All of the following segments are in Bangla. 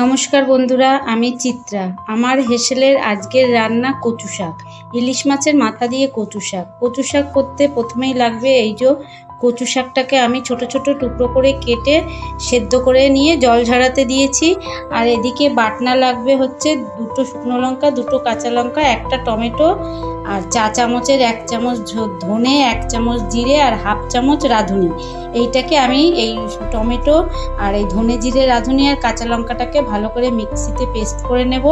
নমস্কার বন্ধুরা, আমি চিত্রা। আমার হেসেলের আজকের রান্না কচু শাক। ইলিশ মাছের মাথা দিয়ে কচু শাক। কচু শাক করতে প্রথমেই লাগবে এই যে কচু শাকটাকে আমি ছোট ছোট টুকরো করে কেটে সেদ্ধ করে নিয়ে জল ঝাড়াতে দিয়েছি। আর এদিকে বাটনা লাগবে হচ্ছে দুটো শুকনো লঙ্কা, দুটো কাঁচা লঙ্কা, একটা টমেটো আর চা চামচের এক চামচ ধনে, এক চামচ জিরে আর হাফ চামচ রাঁধুনি। এইটাকে আমি এই টমেটো আর এই ধনে জিরে রাঁধুনি আর কাঁচা লঙ্কাটাকে ভালো করে মিক্সিতে পেস্ট করে নেব।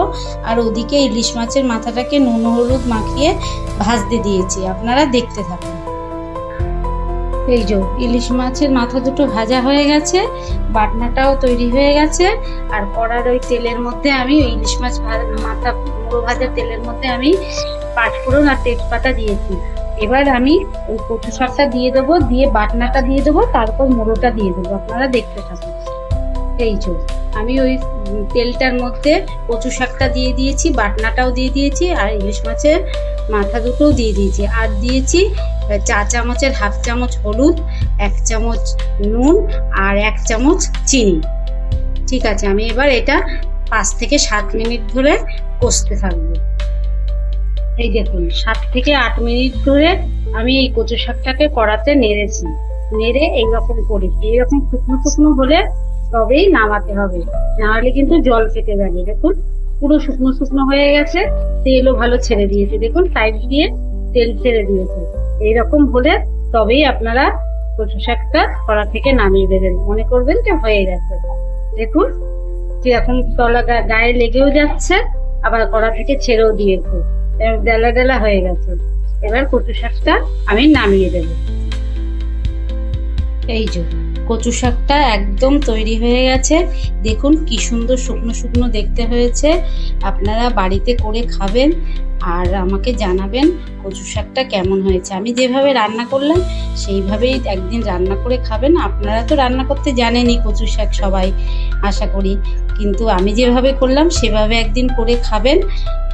আর ওদিকে ইলিশ মাছের মাথাটাকে নুন, হলুদ মাখিয়ে ভাজতে দিয়েছি। আপনারা দেখতে থাকুন। এই যে ইলিশ মাছের মাথা দুটো ভাজা হয়ে গেছে, বাটনাটাও তৈরি হয়ে গেছে। আর কড়ার ওই তেলের মধ্যে আমি ইলিশ মাছ মাথা মুড়ো ভাজার তেলের মধ্যে আমি পাঁচফোড়ন আর তেজপাতা দিয়েছি। এবার আমি ওই কচু শাকটা দিয়ে দেবো, দিয়ে বাটনাটা দিয়ে দেবো, তারপর মোড়োটা দিয়ে দেবো। আপনারা দেখতে থাকুন। এই যে আমি ওই তেলটার মধ্যে কচু শাকটা দিয়ে দিয়েছি, বাটনাটাও দিয়ে দিয়েছি, আর ইলিশ মাছের মাথা দুটোও দিয়ে দিয়েছি। আর দিয়েছি চা চামচের হাফ চামচ হলুদ, এক চামচ নুন, আর এক চামচ চিনি। ঠিক আছে, আমি এবার এটা পাঁচ থেকে সাত মিনিট ধরে কষতে থাকব। এই দেখুন, সাত থেকে আট মিনিট ধরে আমি এই কচু শাকটাকে কড়াতে নেড়েছি। নেড়ে এইরকম করে, এইরকম শুকনো শুকনো হলে তবেই নামাতে হবে। নাহলে কিন্তু জল ফেটে যাবে। দেখুন, পুরো শুকনো শুকনো হয়ে গেছে, তেলও ভালো ছেড়ে দিয়েছে। দেখুন সাইড দিয়ে তেল ছেড়ে দিয়েছে। এইরকম হলে তবেই আপনারা কচু শাকটা কড়া থেকে নামিয়ে দেবেন। মনে করবেন যে হয়ে গেছে। দেখুন এখন তলা গায়ে লেগেও যাচ্ছে, আবার কড়া থেকে ছেড়েও দিয়েছে। ডেলা ডেলা হয়ে গেছে। এবার কচু শাকটা আমি নামিয়ে দেব। এই যে, কচু শাকটা একদম তৈরি হয়ে গেছে। দেখুন কি সুন্দর শুকনো শুকনো দেখতে হয়েছে। আপনারা বাড়িতে করে খাবেন আর আমাকে জানাবেন কচু শাকটা কেমন হয়েছে। আমি যেভাবে রান্না করলাম, সেইভাবেই একদিন রান্না করে খাবেন। আপনারা তো রান্না করতে জানেনই কচু শাক সবাই। আশা করি। কিন্তু আমি যেভাবে করলাম, সেভাবে একদিন করে খাবেন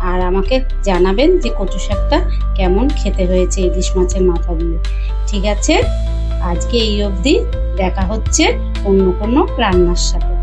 আর আমাকে জানাবেন যে কচু শাকটা কেমন খেতে হয়েছে ইলিশ মাছের মাথা দিয়ে। ঠিক আছে? আজকে এই অবধি দেখা হচ্ছে অন্য কোনো রান্নার সাথে।